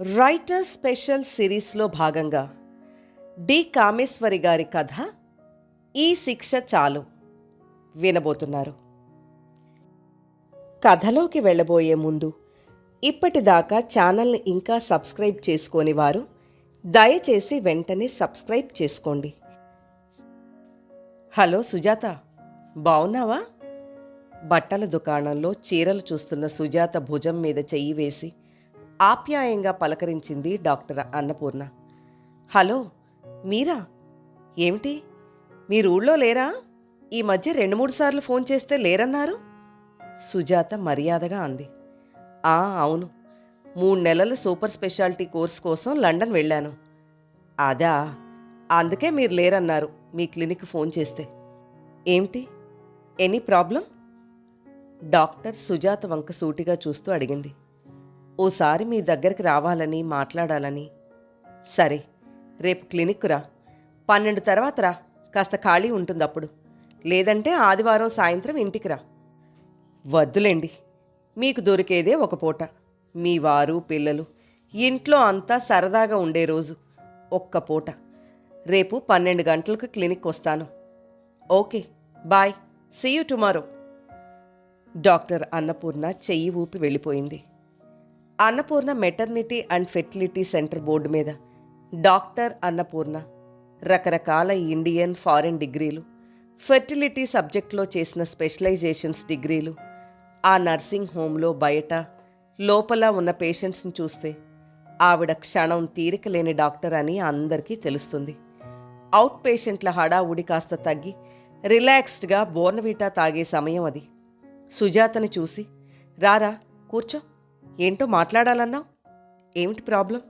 Writer special సిరీస్లో భాగంగా D. Kameshwari గారి కథ ఈ శిక్ష చాలు వినబోతున్నారు. కథలోకి వెళ్ళబోయే ముందు ఇప్పటిదాకా ఛానల్ని ఇంకా సబ్స్క్రైబ్ చేసుకోని వారు దయచేసి వెంటనే సబ్స్క్రైబ్ చేసుకోండి. హలో సుజాత బావున్నావా? బట్టల దుకాణంలో చీరలు చూస్తున్న సుజాత భుజం మీద చెయ్యి వేసి ఆప్యాయంగా పలకరించింది డాక్టర్ అన్నపూర్ణ. హలో మీరా? ఏమిటి? మీరు ఊళ్ళో లేరా? ఈ మధ్య రెండు మూడు సార్లు ఫోన్ చేస్తే లేరన్నారు? సుజాత మర్యాదగా అంది. ఆ అవును. మూడు నెలల సూపర్ స్పెషాలిటీ కోర్స్ కోసం లండన్ వెళ్ళాను. అదా? అందుకే మీరు లేరన్నారు మీ క్లినిక్ ఫోన్ చేస్తే. ఏమిటి? Any problem? డాక్టర్ సుజాత వంక సూటిగా చూస్తూ అడిగింది. ఓసారి మీ దగ్గరికి రావాలని మాట్లాడాలని. సరే రేపు క్లినిక్ రా. పన్నెండు తర్వాత రా. కాస్త ఖాళీ ఉంటుంది అప్పుడు లేదంటే ఆదివారం సాయంత్రం ఇంటికి రా. వద్దులేండి. మీకు దొరికేదే ఒక పూట. మీ వారు పిల్లలు ఇంట్లో అంతా సరదాగా ఉండే రోజు. ఒక్క పూట. రేపు పన్నెండు గంటలకు క్లినిక్ వస్తాను. Okay bye. See you tomorrow. Doctor Annapurna చెయ్యి ఊపి వెళ్ళిపోయింది. Annapurna maternity and fertility centre board మీద డాక్టర్ అన్నపూర్ణ రకరకాల ఇండియన్ ఫారిన్ డిగ్రీలు ఫెర్టిలిటీ సబ్జెక్ట్లో చేసిన స్పెషలైజేషన్స్ డిగ్రీలు ఆ నర్సింగ్ హోంలో బయట లోపల ఉన్న పేషెంట్స్ని చూస్తే ఆవిడ క్షణం తీరిక లేని డాక్టర్ అని అందరికీ తెలుస్తుంది. అవుట్ పేషెంట్ల హడావుడి కాస్త తగ్గి రిలాక్స్డ్గా బోర్నవీటా తాగే సమయం అది. సుజాతని చూసి రారా కూర్చో. ఏంటో మాట్లాడాలన్నా? ఏమిటి ప్రాబ్లం?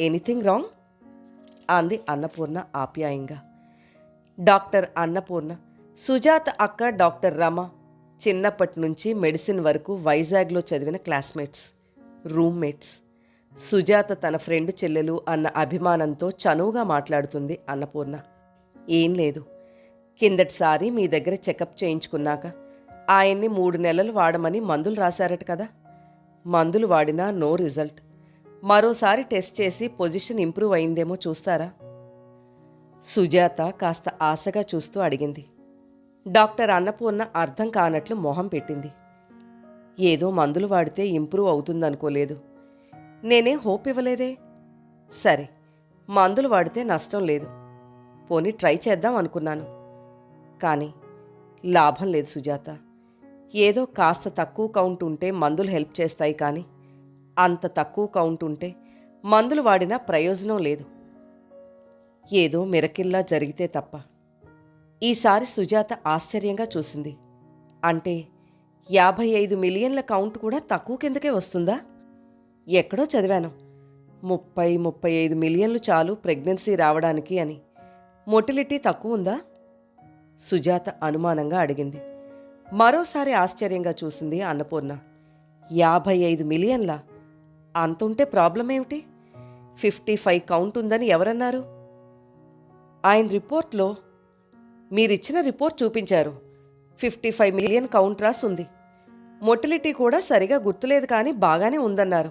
Anything wrong? అంది అన్నపూర్ణ ఆప్యాయంగా. డాక్టర్ అన్నపూర్ణ సుజాత అక్క డాక్టర్ రమ చిన్నప్పటి నుంచి మెడిసిన్ వరకు వైజాగ్లో చదివిన క్లాస్మేట్స్ రూమ్మేట్స్. సుజాత తన ఫ్రెండ్ చెల్లెలు అన్న అభిమానంతో చనువుగా మాట్లాడుతుంది అన్నపూర్ణ. ఏం లేదు. కిందటిసారి మీ దగ్గర చెకప్ చేయించుకున్నాక ఆయన్ని మూడు నెలలు వాడమని మందులు రాశారట కదా. మందులు వాడినా నో రిజల్ట్. మరోసారి టెస్ట్ చేసి పొజిషన్ ఇంప్రూవ్ అయిందేమో చూస్తారా? సుజాత కాస్త ఆశగా చూస్తూ అడిగింది. డాక్టర్ అన్నపూర్ణ అర్థం కానట్లు మొహం పెట్టింది. ఏదో మందులు వాడితే ఇంప్రూవ్ అవుతుందనుకోలేదు. నేనే హోప్ ఇవ్వలేదే? సరే మందులు వాడితే నష్టం లేదు. పోనీ ట్రై చేద్దాం అనుకున్నాను. కానీ లాభం లేదు సుజాత. ఏదో కాస్త తక్కువ కౌంట్ ఉంటే మందులు హెల్ప్ చేస్తాయి కానీ అంత తక్కువ కౌంట్ ఉంటే మందులు వాడినా ప్రయోజనం లేదు. ఏదో మిరకిల్లా జరిగితే తప్ప. ఈసారి సుజాత ఆశ్చర్యంగా చూసింది. అంటే యాభై ఐదు మిలియన్ల కౌంట్ కూడా తక్కువ కిందకే వస్తుందా? ఎక్కడో చదివాను. ముప్పై ముప్పై ఐదు మిలియన్లు చాలు ప్రెగ్నెన్సీ రావడానికి అని. మొటిలిటీ తక్కువ ఉందా? సుజాత అనుమానంగా అడిగింది. మరోసారి ఆశ్చర్యంగా చూసింది అన్నపూర్ణ. యాభై ఐదు మిలియన్లా? అంతుంటే ప్రాబ్లం ఏమిటి? ఫిఫ్టీ ఫైవ్ కౌంట్ ఉందని ఎవరన్నారు? ఆయన రిపోర్ట్లో మీరిచ్చిన రిపోర్ట్ చూపించారు. ఫిఫ్టీ ఫైవ్ మిలియన్ కౌంట్ రాస్ ఉంది మొటిలిటీ కూడా సరిగా గుర్తులేదు కానీ బాగానే ఉందన్నారు.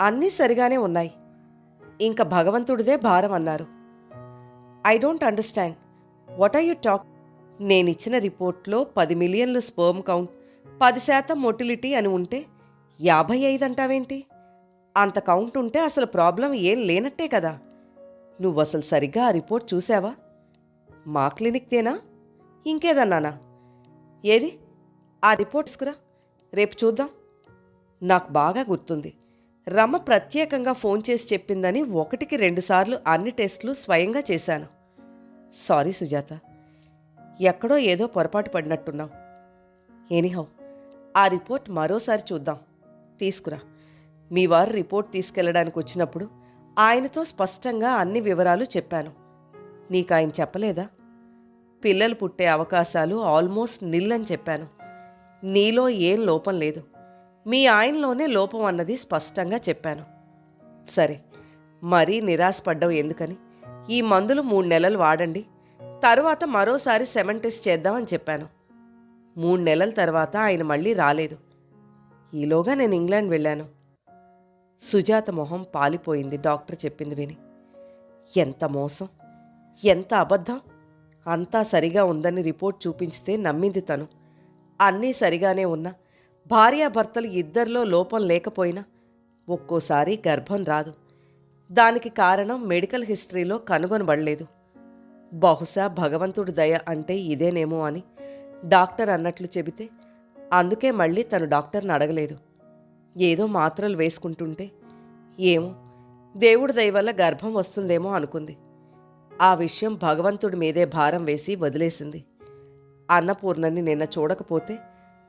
అన్నీ సరిగానే ఉన్నాయి. ఇంకా భగవంతుడిదే భారం అన్నారు. I don't understand. What are you talk నేనిచ్చిన రిపోర్ట్లో పది మిలియన్లు స్పర్మ్ కౌంట్ పది శాతం మొటిలిటీ అని ఉంటే యాభై ఐదు అంటావేంటి? అంత కౌంట్ ఉంటే అసలు ప్రాబ్లం ఏం లేనట్టే కదా. నువ్వు అసలు సరిగ్గా ఆ రిపోర్ట్ చూసావా? మా క్లినిక్దేనా ఇంకేదన్నానా? ఏది? ఆ రిపోర్ట్స్కురా రేపు చూద్దాం. నాకు బాగా గుర్తుంది. రమ ప్రత్యేకంగా ఫోన్ చేసి చెప్పిందని ఒకటికి రెండుసార్లు అన్ని టెస్టులు స్వయంగా చేశాను. సారీ సుజాత. ఎక్కడో ఏదో పొరపాటు పడినట్టున్నావు. ఎనీహౌ ఆ రిపోర్ట్ మరోసారి చూద్దాం. తీసుకురా. మీ వారు రిపోర్ట్ తీసుకెళ్ళడానికి వచ్చినప్పుడు ఆయనతో స్పష్టంగా అన్ని వివరాలు చెప్పాను. నీకు ఆయన చెప్పలేదా? పిల్లలు పుట్టే అవకాశాలు ఆల్మోస్ట్ నిల్ అని చెప్పాను. నీలో ఏం లోపం లేదు. మీ ఆయనలోనే లోపం అన్నది స్పష్టంగా చెప్పాను. సరే మరీ నిరాశపడ్డావు ఎందుకని? ఈ మందులు మూడు నెలలు వాడండి. తరువాత మరోసారి సెవెన్ టెస్ట్ చేద్దామని చెప్పాను. మూడు నెలల తర్వాత ఆయన మళ్ళీ రాలేదు. ఈలోగా నేను ఇంగ్లాండ్ వెళ్ళాను. సుజాత మొహం పాలిపోయింది డాక్టర్ చెప్పింది విని. ఎంత మోసం? ఎంత అబద్ధం? అంతా సరిగా ఉందని రిపోర్ట్ చూపించితే నమ్మింది తను. అన్నీ సరిగానే ఉన్నా భార్యాభర్తలు ఇద్దరిలో లోపం లేకపోయినా ఒక్కోసారి గర్భం రాదు. దానికి కారణం మెడికల్ హిస్టరీలో కనుగొనబడలేదు. బహుశా భగవంతుడి దయ అంటే ఇదేనేమో అని డాక్టర్ అన్నట్లు చెబితే అందుకే మళ్ళీ తను డాక్టర్ని అడగలేదు. ఏదో మాత్రలు వేసుకుంటుంటే ఏమో దేవుడి దయ వల్ల గర్భం వస్తుందేమో అనుకుంది. ఆ విషయం భగవంతుడి మీదే భారం వేసి వదిలేసింది. అన్నపూర్ణని నిన్న చూడకపోతే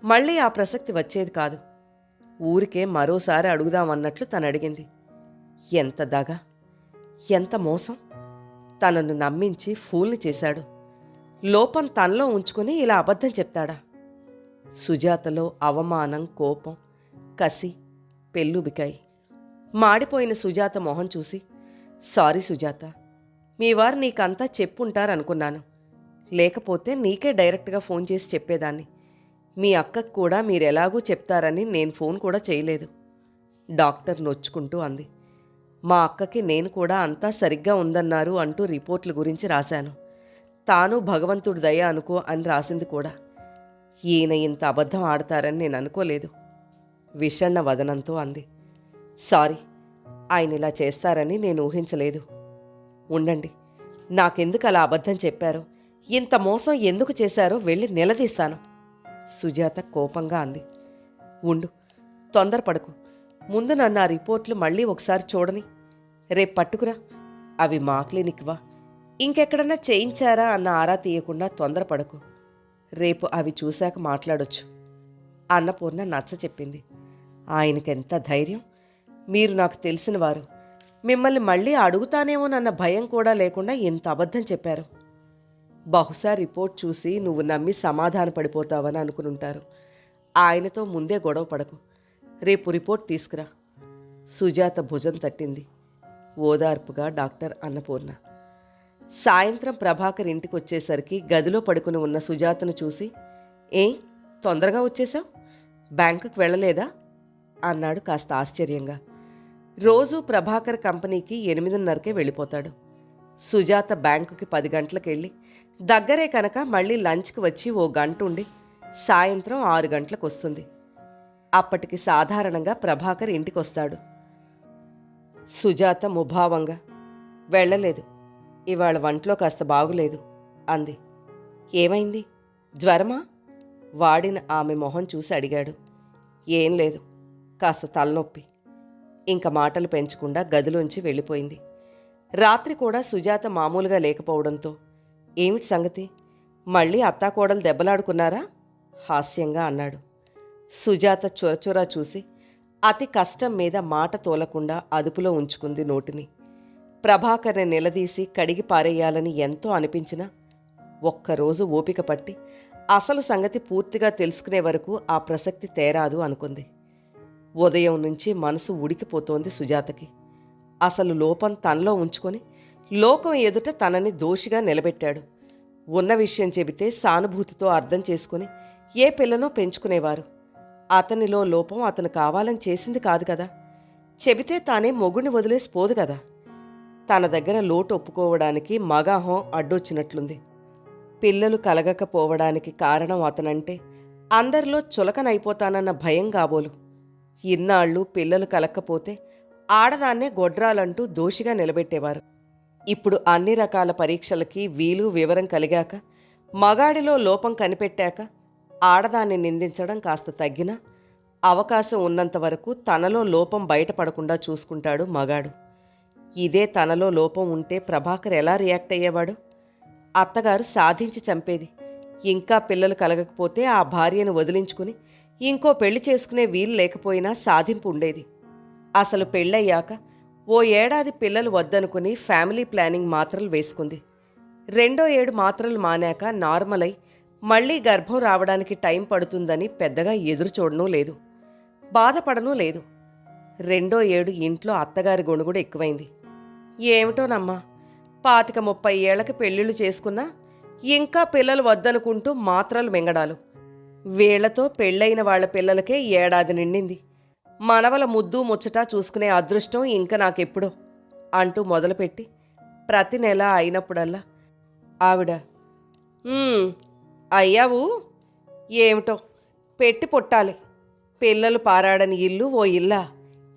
మళ్ళీ ఆ ప్రసక్తి వచ్చేది కాదు. ఊరికే మరోసారి అడుగుదామన్నట్లు తను అడిగింది ఎంత దగ? ఎంత మోసం? తనను నమ్మించి ఫూల్ని చేశాడు. లోపం తనలో ఉంచుకుని ఇలా అబద్ధం చెప్తాడా? సుజాతలో అవమానం కోపం కసి పెళ్ళుబికాయి. మాడిపోయిన సుజాత మొహం చూసి సారీ సుజాత మీ వారు నీకంతా చెప్పుంటారనుకున్నాను. లేకపోతే నీకే డైరెక్ట్గా ఫోన్ చేసి చెప్పేదాన్ని. మీ అక్కకు కూడా మీరెలాగూ చెప్తారని నేను ఫోన్ కూడా చేయలేదు. డాక్టర్ నొచ్చుకుంటూ అంది. మా అక్కకి నేను కూడా అంతా సరిగ్గా ఉందన్నారు అంటూ రిపోర్ట్ల గురించి రాశాను. తాను భగవంతుడి దయ అనుకో అని రాసింది కూడా. ఈయన ఇంత అబద్ధం ఆడతారని నేను అనుకోలేదు. విషణ్ణ వదనంతో అంది. సారీ ఆయన ఇలా చేస్తారని నేను ఊహించలేదు. ఉండండి నాకెందుకు అలా అబద్ధం చెప్పారో ఇంత మోసం ఎందుకు చేశారో వెళ్ళి నిలదీస్తాను. సుజాత కోపంగా అంది. ఉండు తొందరపడకు. ముందు నన్ను ఆ రిపోర్ట్లు మళ్ళీ ఒకసారి చూడని. రేపు పట్టుకురా. అవి మా క్లినిక్వా. ఇంకెక్కడన్నా చేయించారా అన్న ఆరా తీయకుండా తొందరపడకు. రేపు అవి చూశాక మాట్లాడొచ్చు. అన్నపూర్ణ నచ్చ చెప్పింది. ఆయనకెంత ధైర్యం. మీరు నాకు తెలిసిన వారు. మిమ్మల్ని మళ్ళీ అడుగుతానేమోనన్న భయం కూడా లేకుండా ఇంత అబద్ధం చెప్పారు. బహుశా రిపోర్ట్ చూసి నువ్వు నమ్మి సమాధాన పడిపోతావని అనుకునుంటారు. ఆయనతో ముందే గొడవ పడకు. రేపు రిపోర్ట్ తీసుకురా. సుజాత భుజం తట్టింది. ఓదార్పుగా డాక్టర్ అన్నపూర్ణ. సాయంత్రం ప్రభాకర్ ఇంటికి వచ్చేసరికి గదిలో పడుకుని ఉన్న సుజాతను చూసి ఏ తొందరగా వచ్చేసావు? బ్యాంకుకు వెళ్ళలేదా? అన్నాడు కాస్త ఆశ్చర్యంగా. రోజూ ప్రభాకర్ కంపెనీకి ఎనిమిదిన్నరకే వెళ్ళిపోతాడు. సుజాత బ్యాంకుకి పది గంటలకు వెళ్ళి దగ్గరే కనుక మళ్ళీ లంచ్కి వచ్చి ఓ గంట ఉండి సాయంత్రం ఆరు గంటలకు వస్తుంది అప్పటికి సాధారణంగా ప్రభాకర్ ఇంటికొస్తాడు. సుజాత ముభావంగా వెళ్ళలేదు. ఇవాళ వంట్లో కాస్త బాగులేదు అంది. ఏమైంది? జ్వరమా? వాడిన ఆమె మొహం చూసి అడిగాడు. ఏం లేదు కాస్త తలనొప్పి. ఇంక మాటలు పెంచకుండా గదిలోంచి వెళ్ళిపోయింది. రాత్రి కూడా సుజాత మామూలుగా లేకపోవడంతో ఏమిటి సంగతి? మళ్ళీ అత్తాకోడలు దెబ్బలాడుకున్నారా? హాస్యంగా అన్నాడు. సుజాత చొరచొరా చూసి అతి కష్టం మీద మాట తోలకుండా అదుపులో ఉంచుకుంది నోటిని. ప్రభాకర్ని నిలదీసి కడిగి పారేయాలని ఎంతో అనిపించినా ఒక్కరోజు ఓపిక పట్టి అసలు సంగతి పూర్తిగా తెలుసుకునే వరకు ఆ ప్రసక్తి తేరాదు అనుకుంది. ఉదయం నుంచి మనసు ఉడికిపోతోంది సుజాతకి. అసలు లోపం తనలో ఉంచుకొని లోకం ఎదుట తనని దోషిగా నిలబెట్టాడు. ఉన్న విషయం చెబితే సానుభూతితో అర్థం చేసుకుని ఏ పిల్లనో పెంచుకునేవారు? అతనిలో లోపం అతను కావాలని చేసింది కాదు కదా. చెబితే తానే మొగుడిని వదిలేసి పోదు కదా. తన దగ్గర లోటు ఒప్పుకోవడానికి మగాహం అడ్డొచ్చినట్లుంది. పిల్లలు కలగకపోవడానికి కారణం అతనంటే అందరిలో చులకనైపోతానన్న భయం కాబోలు ఇన్నాళ్ళు పిల్లలు కలక్కపోతే ఆడదాన్నే గొడ్రాలంటూ దోషిగా నిలబెట్టేవారు. ఇప్పుడు అన్ని రకాల పరీక్షలకి వీలు వివరం కలిగాక మగాడిలో లోపం కనిపెట్టాక ఆడదాన్ని నిందించడం కాస్త తగ్గినా అవకాశం ఉన్నంత వరకు తనలో లోపం బయటపడకుండా చూసుకుంటాడు మగాడు. ఇదే తనలో లోపం ఉంటే ప్రభాకర్ ఎలా రియాక్ట్ అయ్యేవాడు? అత్తగారు సాధించి చంపేది. ఇంకా పిల్లలు కలగకపోతే ఆ భార్యను వదిలించుకుని ఇంకో పెళ్ళి చేసుకునే వీలు లేకపోయినా సాధింపు ఉండేది. అసలు పెళ్ళయ్యాక ఓ ఏడాది పిల్లలు వద్దనుకుని ఫ్యామిలీ ప్లానింగ్ మాత్రలు వేసుకుంది. రెండో ఏడు మాత్రలు మానాక నార్మల్ అయి మళ్ళీ గర్భం రావడానికి టైం పడుతుందని పెద్దగా ఎదురు చూడనూ లేదు. బాధపడనూ లేదు. రెండో ఏడు ఇంట్లో అత్తగారి గొణుగుడు ఎక్కువైంది. ఏమిటోనమ్మా పాతిక ముప్పై ఏళ్ళకి పెళ్ళిళ్ళు చేసుకున్నా ఇంకా పిల్లలు వద్దనుకుంటూ మాత్రలు మింగడాలు. వీళ్ళతో పెళ్ళైన వాళ్ళ పిల్లలకే ఏడాది నిండింది. మనవల ముద్దు ముచ్చట చూసుకునే అదృష్టం ఇంకా నాకెప్పుడో అంటూ మొదలుపెట్టి ప్రతి నెల అయినప్పుడల్లా ఆవిడ అయ్యావు? ఏమిటో? పెట్టి పుట్టాలి. పిల్లలు పారాడని ఇల్లు ఓ ఇల్లా.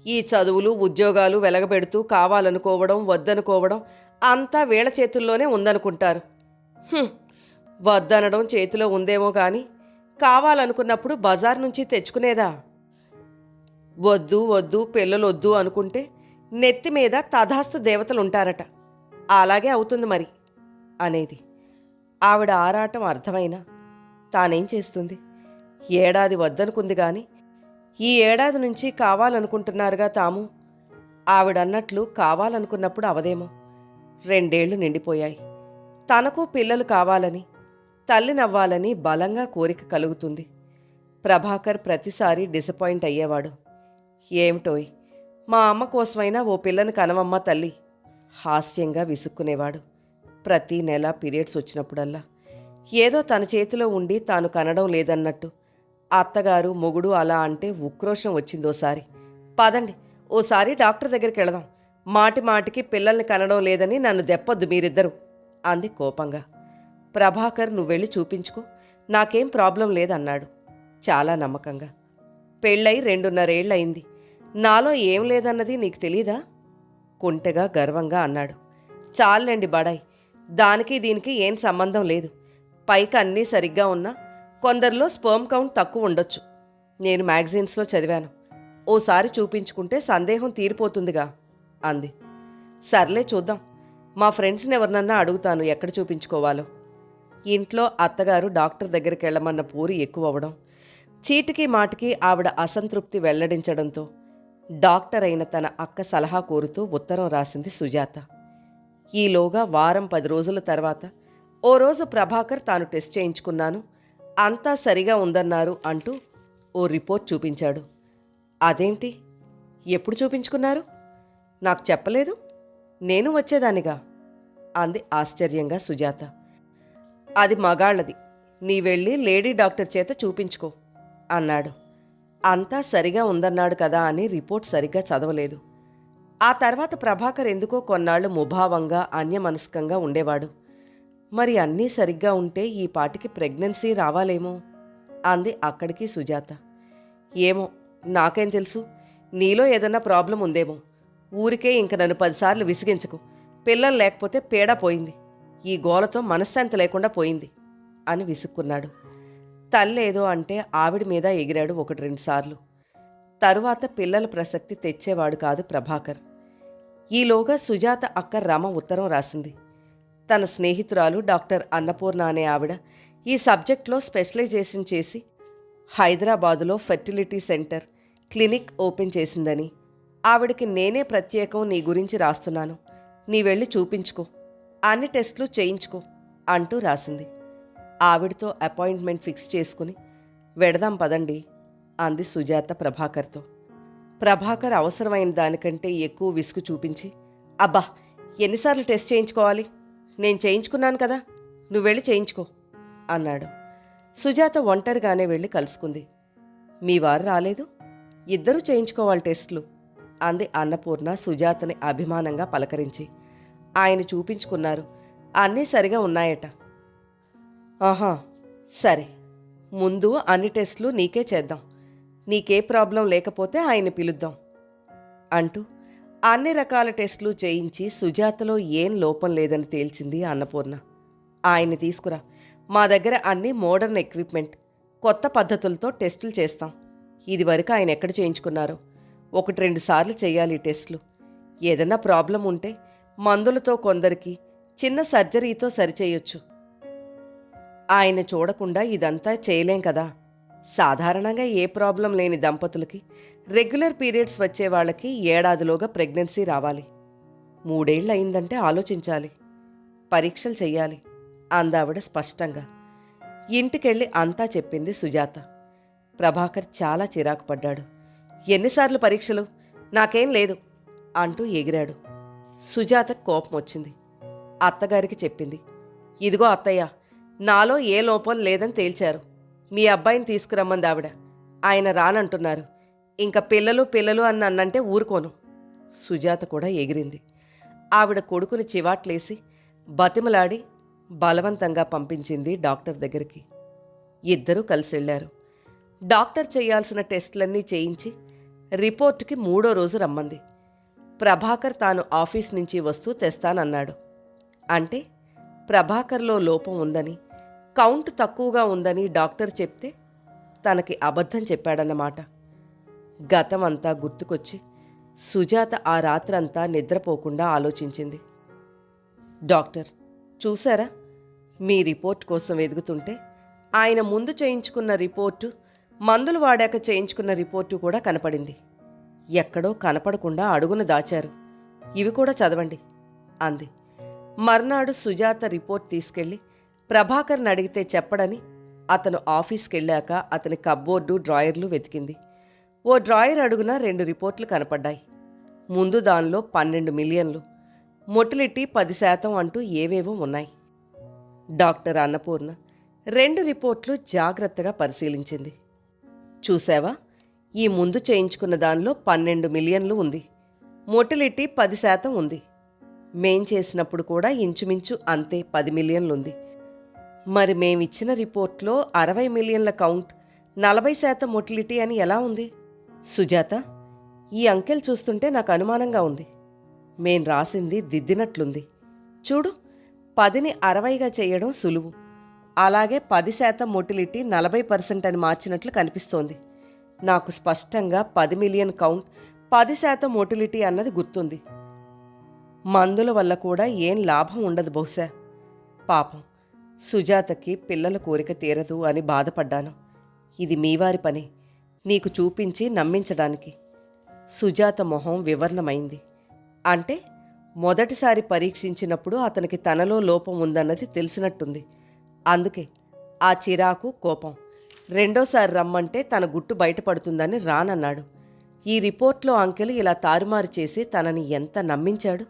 ఈ చదువులు ఉద్యోగాలు వెలగబెడుతూ కావాలనుకోవడం వద్దనుకోవడం అంతా వీళ్ళ చేతుల్లోనే ఉందనుకుంటారు. వద్దనడం చేతిలో ఉందేమో కానీ కావాలనుకున్నప్పుడు బజార్ నుంచి తెచ్చుకునేదా? వద్దు వద్దు పిల్లలు వద్దు అనుకుంటే నెత్తి మీద తధాస్తు దేవతలు ఉంటారట అలాగే అవుతుంది మరి అనేది. ఆవిడ ఆరాటం అర్థమైనా? తానేం చేస్తుంది? ఏడాది వద్దనుకుంది కానీ ఈ ఏడాది నుంచి కావాలనుకుంటున్నారుగా తాము. ఆవిడన్నట్లు కావాలనుకున్నప్పుడు అవదేమో. రెండేళ్ళు నిండిపోయాయి. తనకు పిల్లలు కావాలని తల్లి నవ్వాలని బలంగా కోరిక కలుగుతుంది. ప్రభాకర్ ప్రతిసారి డిసప్పాయింట్ అయ్యేవాడు. ఏమిటోయ్ మా అమ్మ కోసమైనా ఓ పిల్లని కనవమ్మ తల్లి. హాస్యంగా విసుక్కునేవాడు. ప్రతి నెల పీరియడ్స్ వచ్చినప్పుడల్లా ఏదో తన చేతిలో ఉండి తాను కనడం లేదన్నట్టు. అత్తగారు మొగుడు అలా అంటే ఉక్రోషం వచ్చిందోసారి పదండి ఓసారి డాక్టర్ దగ్గరికి వెళదాం. మాటి మాటికి పిల్లల్ని కనడం లేదని నన్ను దెప్పొద్దు మీరిద్దరూ అంది కోపంగా. ప్రభాకర్ నువ్వెళ్ళి చూపించుకో నాకేం ప్రాబ్లం లేదన్నాడు చాలా నమ్మకంగా. పెళ్ళై రెండున్నరేళ్ళయింది నాలో ఏం లేదన్నది నీకు తెలీదా? కుంటగా గర్వంగా అన్నాడు. చాలండి బడాయ్ దానికి దీనికి ఏం సంబంధం లేదు. పైకి అన్నీ సరిగ్గా ఉన్నా కొందరిలో స్పర్మ్ కౌంట్ తక్కువ ఉండొచ్చు. నేను మ్యాగజైన్స్లో చదివాను. ఓసారి చూపించుకుంటే సందేహం తీరిపోతుందిగా అంది. సర్లే చూద్దాం. మా ఫ్రెండ్స్ని ఎవరినన్నా అడుగుతాను ఎక్కడ చూపించుకోవాలో. ఇంట్లో అత్తగారు డాక్టర్ దగ్గరికి వెళ్ళమన్న పూరి ఎక్కువ అవ్వడం చీటికి మాటికి ఆవిడ అసంతృప్తి వెల్లడించడంతో డాక్టర్ అయిన తన అక్క సలహా కోరుతూ ఉత్తరం రాసింది సుజాత. ఈలోగా వారం పది రోజుల తర్వాత ఓ రోజు ప్రభాకర్ తాను టెస్ట్ చేయించుకున్నాను. అంతా సరిగా ఉందన్నారు అంటూ ఓ రిపోర్ట్ చూపించాడు. అదేంటి? ఎప్పుడు చూపించుకున్నారు? నాకు చెప్పలేదు. నేను వచ్చేదానిగా? అంది ఆశ్చర్యంగా సుజాత. అది మగాళ్ళది. నీ వెళ్ళి లేడీ డాక్టర్ చేత చూపించుకో అన్నాడు. అంతా సరిగా ఉందన్నాడు కదా అని రిపోర్ట్ సరిగ్గా చదవలేదు. ఆ తర్వాత ప్రభాకర్ ఎందుకో కొన్నాళ్ళు ముభావంగా అన్యమనస్కంగా ఉండేవాడు. మరి అన్నీ సరిగ్గా ఉంటే ఈ పాటికి ప్రెగ్నెన్సీ రావాలేమో? అంది అక్కడికి సుజాత. ఏమో నాకేం తెలుసు. నీలో ఏదన్నా ప్రాబ్లం ఉందేమో? ఊరికే ఇంక నన్ను పదిసార్లు విసిగించకు. పిల్లలు లేకపోతే పేడ పోయింది. ఈ గోలతో మనశ్శాంతి లేకుండా పోయింది అని విసుక్కున్నాడు. తల్లేదో అంటే ఆవిడ మీద ఎగిరాడు ఒకటి రెండుసార్లు తరువాత పిల్లల ప్రసక్తి తెచ్చేవాడు కాదు ప్రభాకర్. ఈలోగా సుజాత అక్క రమ ఉత్తరం రాసింది. తన స్నేహితురాలు డాక్టర్ అన్నపూర్ణ అనే ఆవిడ ఈ సబ్జెక్ట్లో స్పెషలైజేషన్ చేసి హైదరాబాదులో ఫెర్టిలిటీ సెంటర్ క్లినిక్ ఓపెన్ చేసిందని. ఆవిడకి నేనే ప్రత్యేకం నీ గురించి రాస్తున్నాను. నీ వెళ్ళి చూపించుకో. అన్ని టెస్టులు చేయించుకో అంటూ రాసింది. ఆవిడతో అపాయింట్మెంట్ ఫిక్స్ చేసుకుని వెడదాం పదండి అంది సుజాత ప్రభాకర్తో. ప్రభాకర్ అవసరమైన దానికంటే ఎక్కువ విసుగు చూపించి అబ్బా ఎన్నిసార్లు టెస్ట్ చేయించుకోవాలి? నేను చేయించుకున్నాను కదా నువ్వు వెళ్ళి చేయించుకో అన్నాడు. సుజాత ఒంటరిగానే వెళ్ళి కలుసుకుంది. మీ వారు రాలేదు? ఇద్దరూ చేయించుకోవాలి టెస్టులు అంది అన్నపూర్ణ సుజాతని అభిమానంగా పలకరించి. ఆయన చూపించుకున్నారు. అన్నీ సరిగా ఉన్నాయట. ఆహా సరే. ముందు అన్ని టెస్టులు నీకే చేద్దాం. నీకే ప్రాబ్లం లేకపోతే ఆయన పిలుద్దాం అంటూ అన్ని రకాల టెస్టులు చేయించి సుజాతలో ఏం లోపం లేదని తేల్చింది అన్నపూర్ణ. ఆయన తీసుకురా. మా దగ్గర అన్ని మోడర్న్ ఎక్విప్మెంట్ కొత్త పద్ధతులతో టెస్టులు చేస్తాం. ఇదివరకు ఆయన ఎక్కడ చేయించుకున్నారో? ఒకటి రెండు సార్లు చేయాలి టెస్టులు. ఏదన్నా ప్రాబ్లం ఉంటే మందులతో కొందరికి చిన్న సర్జరీతో సరిచేయొచ్చు. ఆయన చూడకుండా ఇదంతా చేయలేం కదా? సాధారణంగా ఏ ప్రాబ్లం లేని దంపతులకి రెగ్యులర్ పీరియడ్స్ వచ్చే వాళ్ళకి ఏడాదిలోగా ప్రెగ్నెన్సీ రావాలి. మూడేళ్ళు అయిందంటే ఆలోచించాలి. పరీక్షలు చెయ్యాలి. అందావిడ స్పష్టంగా ఇంటికెళ్ళి అంతా చెప్పింది సుజాత. ప్రభాకర్ చాలా చిరాకు పడ్డాడు. ఎన్నిసార్లు పరీక్షలు? నాకేం లేదు అంటూ ఎగిరాడు. సుజాత కోపం వచ్చింది. అత్తగారికి చెప్పింది ఇదిగో అత్తయ్య నాలో ఏ లోపం లేదని తేల్చారు. మీ అబ్బాయిని తీసుకురమ్మంది ఆవిడ. ఆయన రానంటున్నారు. ఇంకా పిల్లలు పిల్లలు అని నన్నంటే ఊరుకోను. సుజాత కూడా ఎగిరింది. ఆవిడ కొడుకుని చివాట్లేసి బతిమలాడి బలవంతంగా పంపించింది డాక్టర్ దగ్గరికి. ఇద్దరూ కలిసి వెళ్ళారు డాక్టర్ చేయాల్సిన టెస్టులన్నీ చేయించి రిపోర్టుకి మూడో రోజు రమ్మంది. ప్రభాకర్ తాను ఆఫీస్ నుంచి వస్తూ తెస్తానన్నాడు. అంటే ప్రభాకర్లో లోపం ఉందని కౌంట్ తక్కువగా ఉందని డాక్టర్ చెప్తే తనకి అబద్ధం చెప్పాడన్నమాట. గతం అంతా గుర్తుకొచ్చి సుజాత ఆ రాత్రంతా నిద్రపోకుండా ఆలోచించింది. డాక్టర్ చూసారా? మీ రిపోర్ట్ కోసం ఎదుగుతుంటే ఆయన ముందు చేయించుకున్న రిపోర్టు మందులు వాడాక చేయించుకున్న రిపోర్టు కూడా కనపడింది. ఎక్కడో కనపడకుండా అడుగున దాచారు. ఇవి కూడా చదవండి అంది. మర్నాడు సుజాత రిపోర్ట్ తీసుకెళ్ళి ప్రభాకర్ని అడిగితే చెప్పడని అతను ఆఫీస్కి వెళ్ళాక అతని కబ్బోర్డు డ్రాయర్లు వెతికింది. ఓ డ్రాయర్ అడుగున రెండు రిపోర్ట్లు కనపడ్డాయి. ముందు దానిలో పన్నెండు మిలియన్లు మొటిలిటీ పది శాతం అంటూ ఏవేవో ఉన్నాయి. డాక్టర్ అన్నపూర్ణ రెండు రిపోర్ట్లు జాగ్రత్తగా పరిశీలించింది. చూసావా ఈ ముందు చేయించుకున్న దానిలో పన్నెండు మిలియన్లు ఉంది మొటిలిటీ పది శాతం ఉంది. మేం చేసినప్పుడు కూడా ఇంచుమించు అంతే పది మిలియన్లు ఉంది. మరి మేమిచ్చిన రిపోర్ట్లో అరవై మిలియన్ల కౌంట్ నలభై శాతం మొటిలిటీ అని ఎలా ఉంది? సుజాత ఈ అంకెల్ చూస్తుంటే నాకు అనుమానంగా ఉంది. మేం రాసింది దిద్దినట్లుంది. చూడు పదిని అరవైగా చేయడం సులువు. అలాగే పది శాతం మొటిలిటీ నలభై పర్సెంట్ అని మార్చినట్లు కనిపిస్తోంది. నాకు స్పష్టంగా పది మిలియన్ కౌంట్ పది శాతం మొటిలిటీ అన్నది గుర్తుంది. మందుల వల్ల కూడా ఏం లాభం ఉండదు బహుశా. పాపం. సుజాతకి పిల్లల కోరిక తీరదు అని బాధపడ్డాను. ఇది మీవారి పని. నీకు చూపించి నమ్మించడానికి. సుజాత మొహం వివరణమైంది. అంటే మొదటిసారి పరీక్షించినప్పుడు అతనికి తనలో లోపం ఉందన్నది తెలిసినట్టుంది. అందుకే ఆ చిరాకు కోపం రెండోసారి రమ్మంటే తన గుట్టు బయటపడుతుందని రానన్నాడు. ఈ రిపోర్ట్లో అంకెలు ఇలా తారుమారు చేసి తనని ఎంత నమ్మించాడు?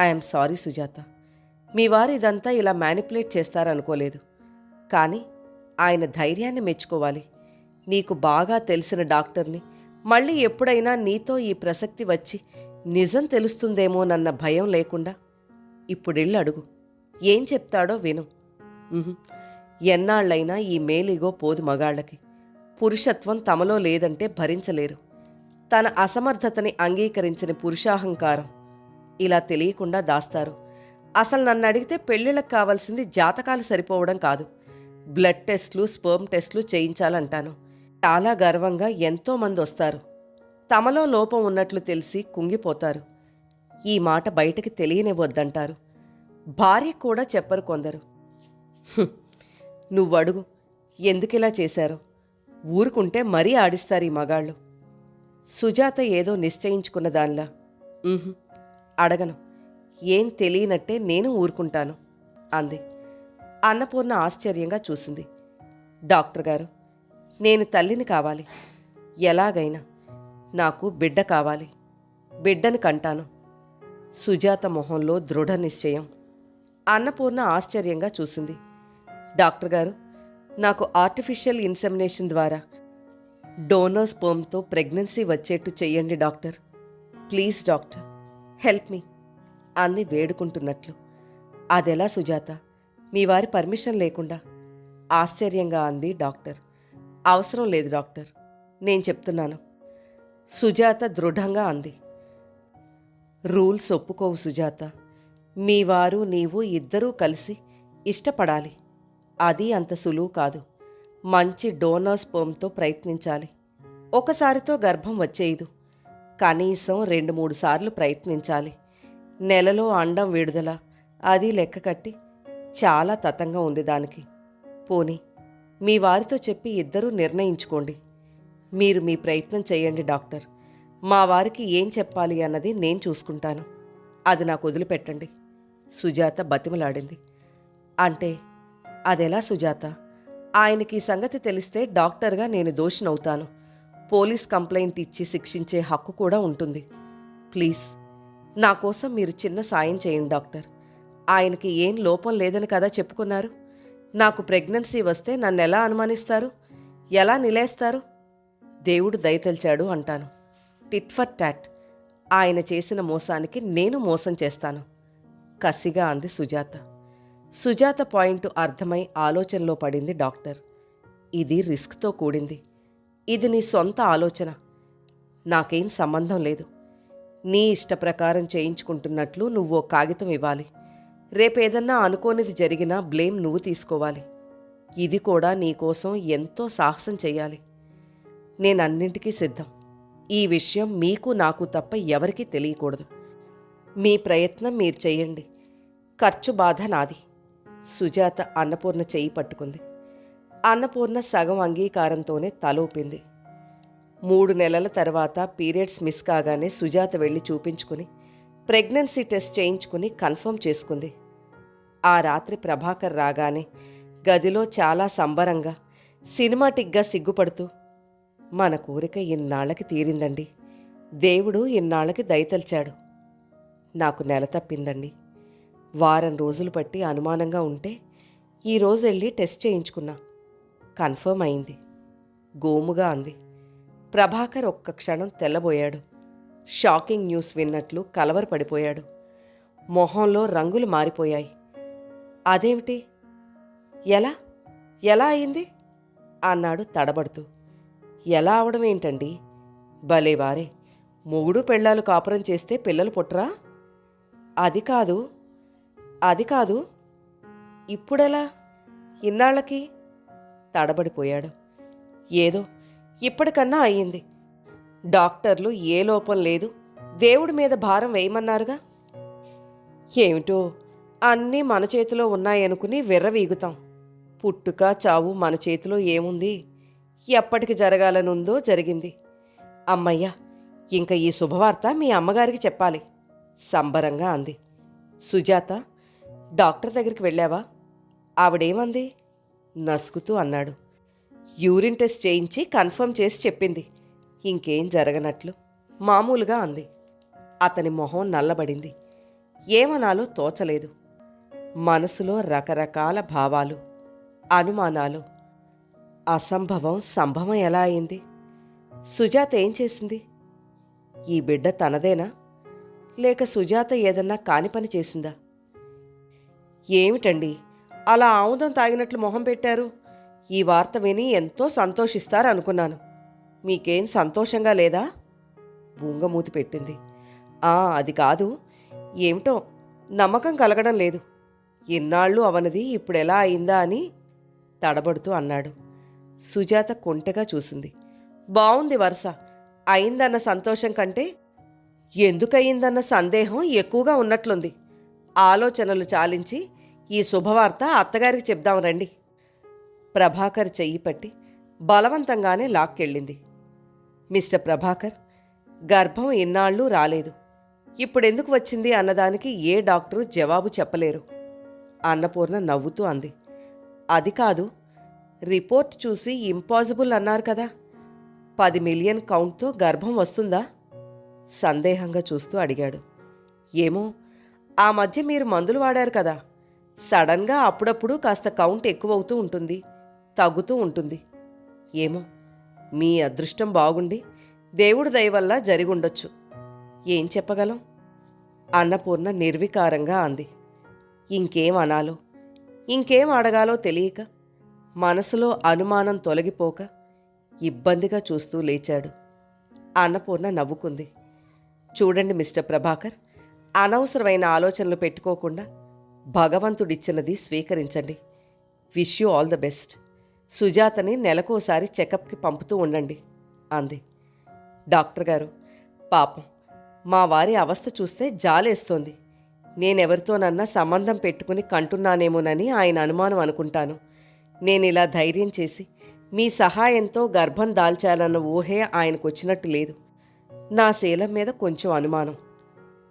I'm sorry Sujatha. మీ వారు ఇదంతా ఇలా మ్యానిపులేట్ చేస్తారనుకోలేదు. కానీ ఆయన ధైర్యాన్ని మెచ్చుకోవాలి. నీకు బాగా తెలిసిన డాక్టర్ని మళ్ళీ ఎప్పుడైనా నీతో ఈ ప్రసక్తి వచ్చి నిజం తెలుస్తుందేమోనన్న భయం లేకుండా ఇప్పుడిల్లు అడుగు. ఏం చెప్తాడో విను. ఎన్నాళ్ళైనా ఈ మేలిగో పోదు మగాళ్ళకి. పురుషత్వం తమలో లేదంటే భరించలేరు. తన అసమర్థతని అంగీకరించిన పురుషాహంకారం ఇలా తెలియకుండా దాస్తారు. అసలు నన్ను అడిగితే పెళ్ళిళ్ళకి కావాల్సింది జాతకాలు సరిపోవడం కాదు. బ్లడ్ టెస్ట్లు స్పర్మ్ టెస్ట్లు చేయించాలంటాను. చాలా గర్వంగా ఎంతోమంది వస్తారు. తమలో లోపం ఉన్నట్లు తెలిసి కుంగిపోతారు. ఈ మాట బయటకి తెలియనివ్వద్దంటారు. భార్య కూడా చెప్పరు కొందరు. నువ్వడుగు. నువ్వు అడుగు ఎందుకిలా చేశారు? ఊరుకుంటే మరీ ఆడిస్తారు ఈ మగాళ్ళు. సుజాత ఏదో నిశ్చయించుకున్న దానిలా. అడగను. ఏం తెలియనట్టే నేను ఊరుకుంటాను అంది. అన్నపూర్ణ ఆశ్చర్యంగా చూసింది. డాక్టర్ గారు నేను తల్లిని కావాలి. ఎలాగైనా నాకు బిడ్డ కావాలి. బిడ్డని కంటాను. సుజాత మొహంలో దృఢ నిశ్చయం. అన్నపూర్ణ ఆశ్చర్యంగా చూసింది. డాక్టర్ గారు నాకు ఆర్టిఫిషియల్ ఇన్సెమినేషన్ ద్వారా డోనర్ స్పోమ్తో ప్రెగ్నెన్సీ వచ్చేట్టు చెయ్యండి doctor. Please doctor help me. అంది వేడుకుంటున్నట్లు. అదెలా సుజాత? మీ వారి పర్మిషన్ లేకుండా? ఆశ్చర్యంగా అంది డాక్టర్. అవసరం లేదు డాక్టర్. నేను చెప్తున్నాను. సుజాత దృఢంగా అంది. రూల్స్ ఒప్పుకోవు సుజాత. మీ వారు నీవు ఇద్దరూ కలిసి ఇష్టపడాలి. అది అంత సులువు కాదు. మంచి డోనర్ స్పర్మ్తో ప్రయత్నించాలి. ఒకసారితో గర్భం వచ్చేయదు. కనీసం రెండు మూడు సార్లు ప్రయత్నించాలి. నెలలో అండం విడుదల. అది లెక్క కట్టి చాలా తతంగా ఉంది దానికి. పోనీ మీ వారితో చెప్పి ఇద్దరూ నిర్ణయించుకోండి. మీరు మీ ప్రయత్నం చేయండి డాక్టర్. మా వారికి ఏం చెప్పాలి అన్నది నేను చూసుకుంటాను. అది నాకు వదిలిపెట్టండి. సుజాత బతిమలాడింది. అంటే అదెలా సుజాత? ఆయనకి ఈ సంగతి తెలిస్తే డాక్టర్గా నేను దోషినవుతాను. పోలీస్ కంప్లైంట్ ఇచ్చి శిక్షించే హక్కు కూడా ఉంటుంది. ప్లీజ్ నా కోసం మీరు చిన్న సాయం చేయండి డాక్టర్. ఆయనకి ఏం లోపం లేదని కదా చెప్పుకున్నారు. నాకు ప్రెగ్నెన్సీ వస్తే నన్ను ఎలా అనుమానిస్తారు? ఎలా నిలేస్తారు? దేవుడు దయతలిచాడు అంటాను. Tit for tat. ఆయన చేసిన మోసానికి నేను మోసం చేస్తాను. కసిగా అంది సుజాత. సుజాత పాయింట్ అర్థమై ఆలోచనలో పడింది డాక్టర్. ఇది రిస్క్తో కూడింది. ఇది నీ సొంత ఆలోచన. నాకేం సంబంధం లేదు. నీ ఇష్ట ప్రకారం చేయించుకుంటున్నట్లు నువ్వు ఓ కాగితం ఇవ్వాలి. రేపేదన్నా అనుకోనిది జరిగినా బ్లేమ్ నువ్వు తీసుకోవాలి. ఇది కూడా నీకోసం ఎంతో సాహసం చేయాలి నేనన్నింటికీ సిద్ధం. ఈ విషయం మీకు నాకు తప్ప ఎవరికీ తెలియకూడదు. మీ ప్రయత్నం మీరు చేయండి ఖర్చు బాధ నాది. సుజాత అన్నపూర్ణ చేయి పట్టుకుంది. అన్నపూర్ణ సగం అంగీకారంతోనే తలూపింది. మూడు నెలల తర్వాత పీరియడ్స్ మిస్ కాగానే సుజాత వెళ్ళి చూపించుకుని ప్రెగ్నెన్సీ టెస్ట్ చేయించుకుని కన్ఫర్మ్ చేసుకుంది. ఆ రాత్రి ప్రభాకర్ రాగానే గదిలో చాలా సంబరంగా సినిమాటిక్గా సిగ్గుపడుతూ మన కోరిక ఇన్నాళ్ళకి తీరిందండి. దేవుడు ఇన్నాళ్ళకి దయతలిచాడు. నాకు నెల తప్పిందండి. వారం రోజులు పట్టి అనుమానంగా ఉంటే ఈరోజు వెళ్ళి టెస్ట్ చేయించుకున్నా. కన్ఫర్మ్ అయింది. గోముగా అంది. ప్రభాకర్ ఒక్క క్షణం తెల్లబోయాడు. షాకింగ్ న్యూస్ విన్నట్లు కలవరపడిపోయాడు మొహంలో రంగులు మారిపోయాయి. అదేమిటి? ఎలా? ఎలా అయింది? అన్నాడు తడబడుతూ. ఎలా అవడం ఏంటండి? భలే వారే మొగుడు పెళ్ళాలు కాపురం చేస్తే పిల్లలు పుట్టరా? అది కాదు అది కాదు. ఇప్పుడెలా? ఇన్నాళ్ళకి? తడబడిపోయాడు. ఏదో ఇప్పటికన్నా అయ్యింది. డాక్టర్లు ఏ లోపం లేదు. దేవుడి మీద భారం వేయమన్నారుగా? ఏమిటో అన్నీ మన చేతిలో ఉన్నాయనుకుని విర్రవీగుతాం. పుట్టుక చావు మన చేతిలో ఏముంది? ఎప్పటికి జరగాలనుందో జరిగింది. అమ్మయ్య ఇంకా ఈ శుభవార్త మీ అమ్మగారికి చెప్పాలి. సంబరంగా అంది. సుజాత డాక్టర్ దగ్గరికి వెళ్ళావా? ఆవిడేమంది? నసుకుతూ అన్నాడు. యూరిన్ టెస్ట్ చేయించి కన్ఫర్మ్ చేసి చెప్పింది. ఇంకేం జరగనట్లు? మామూలుగా అంది. అతని మొహం నల్లబడింది. ఏమనాలో తోచలేదు. మనసులో రకరకాల భావాలు అనుమానాలు. అసంభవం సంభవం ఎలా అయింది? సుజాత ఏం చేసింది? ఈ బిడ్డ తనదేనా? లేక సుజాత ఏదన్నా కాని పని చేసిందా? ఏమిటండి? అలా ఆముదం తాగినట్లు మొహం పెట్టారు? ఈ వార్త విని ఎంతో సంతోషిస్తారు అనుకున్నాను మీకేం సంతోషంగా లేదా? బూంగమూతి పెట్టింది. ఆ అది కాదు. ఏమిటో నమ్మకం కలగడం లేదు. ఇన్నాళ్ళు అవనది ఇప్పుడెలా అయిందా అని తడబడుతూ అన్నాడు. సుజాత కొంటగా చూసింది. బావుంది వరుస. అయిందన్న సంతోషం కంటే ఎందుకయిందన్న సందేహం ఎక్కువగా ఉన్నట్లుంది. ఆలోచనలు చాలించి ఈ శుభవార్త అత్తగారికి చెప్దాం రండి. ప్రభాకర్ చెయ్యి పట్టి బలవంతంగానే లాక్కెళ్ళింది. మిస్టర్ ప్రభాకర్ గర్భం ఇన్నాళ్ళు రాలేదు. ఇప్పుడెందుకు వచ్చింది అన్నదానికి ఏ డాక్టరు జవాబు చెప్పలేరు. అన్నపూర్ణ నవ్వుతూ అంది. అది కాదు రిపోర్ట్ చూసి ఇంపాసిబుల్ అన్నారు కదా. పది మిలియన్ కౌంట్తో గర్భం వస్తుందా? సందేహంగా చూస్తూ అడిగాడు. ఏమో ఆ మధ్య మీరు మందులు వాడారు కదా. సడన్గా అప్పుడప్పుడు కాస్త కౌంట్ ఎక్కువవుతూ ఉంటుంది. తగ్గుతూ ఉంటుంది. ఏమో మీ అదృష్టం బాగుండి దేవుడి దయ వల్ల జరిగుండొచ్చు. ఏం చెప్పగలం? అన్నపూర్ణ నిర్వికారంగా అంది. ఇంకేం అనాలో ఇంకేం అడగాలో తెలియక మనసులో అనుమానం తొలగిపోక ఇబ్బందిగా చూస్తూ లేచాడు. అన్నపూర్ణ నవ్వుకుంది. చూడండి మిస్టర్ ప్రభాకర్ అనవసరమైన ఆలోచనలు పెట్టుకోకుండా భగవంతుడిచ్చినది స్వీకరించండి. Wish you all the best. సుజాతని నెలకోసారి చెకప్కి పంపుతూ ఉండండి అంది. డాక్టర్ గారు పాపం మా వారి అవస్థ చూస్తే జాలేస్తోంది. నేనెవరితోనన్నా సంబంధం పెట్టుకుని కంటున్నానేమోనని ఆయన అనుమానం అనుకుంటాను. నేను ఇలా ధైర్యం చేసి మీ సహాయంతో గర్భం దాల్చాలన్న ఊహే ఆయనకు వచ్చినట్టు లేదు. నా శీలం మీద కొంచెం అనుమానం.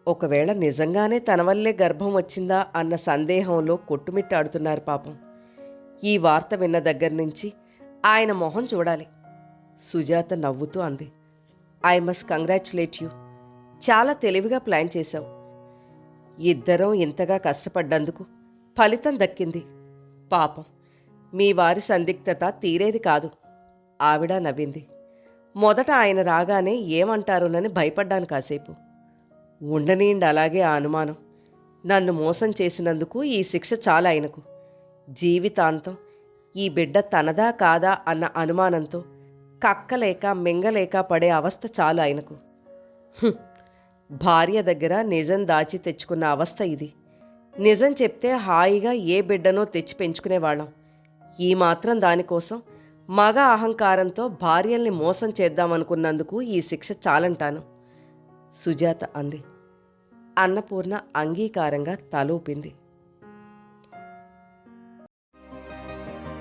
ఒకవేళ నిజంగానే తన వల్లే గర్భం వచ్చిందా అన్న సందేహంలో కొట్టుమిట్టాడుతున్నారు పాపం. ఈ వార్త విన్న దగ్గర నుంచి ఆయన మొహం చూడాలి. సుజాత నవ్వుతూ అంది. I must congratulate you. చాలా తెలివిగా ప్లాన్ చేశావు. ఇద్దరం ఇంతగా కష్టపడ్డందుకు ఫలితం దక్కింది. పాపం మీ వారి సందిగ్ధత తీరేది కాదు ఆవిడ నవ్వింది. మొదట ఆయన రాగానే ఏమంటారోనని భయపడ్డాను కాసేపు. ఉండనీండి అలాగే ఆ అనుమానం. నన్ను మోసం చేసినందుకు ఈ శిక్ష చాలా ఆయనకు. జీవితాంతం ఈ బిడ్డ తనదా కాదా అన్న అనుమానంతో కక్కలేక మింగలేక పడే అవస్థ చాలు ఆయనకు. భార్య దగ్గర నిజం దాచి తెచ్చుకున్న అవస్థ ఇది. నిజం చెప్తే హాయిగా ఏ బిడ్డనో తెచ్చి పెంచుకునేవాళ్ళం. ఈ మాత్రం దానికోసం మగ అహంకారంతో భార్యల్ని మోసం చేద్దామనుకున్నందుకు ఈ శిక్ష చాలంటాను. సుజాత అంది. అన్నపూర్ణ అంగీకారంగా తలూపింది.